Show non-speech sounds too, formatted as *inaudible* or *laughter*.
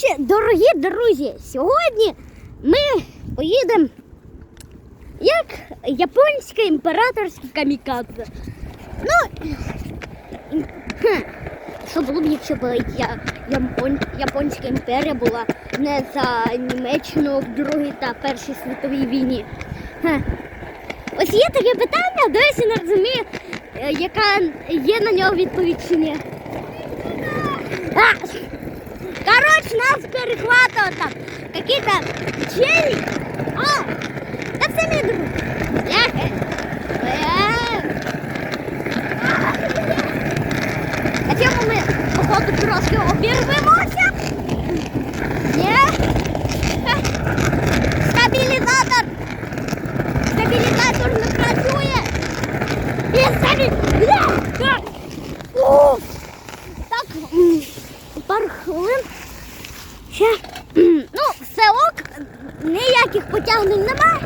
Коротше, дорогі друзі, сьогодні ми поїдемо як японська імператорська камікадзе. Ну, що було б, якщо б я, япон, японська імперія була не за Німеччину в Другій та Першій світовій війні. Ось є таке питання, досі не розумію, е, яка є на нього відповідь чи ні. А, Короче, нас перехватывают там какие-то чели. А, да все не друг. Я, э, А чому ми, походу, трошки обірвемося? Ні? Ха. Стабілізатор. Стабілізатор не працює. І стабі... Бля! Ха. Уф. Так, м, пару хвилин. Ще. *clears throat* Ну, селок ніяких потягнень немає.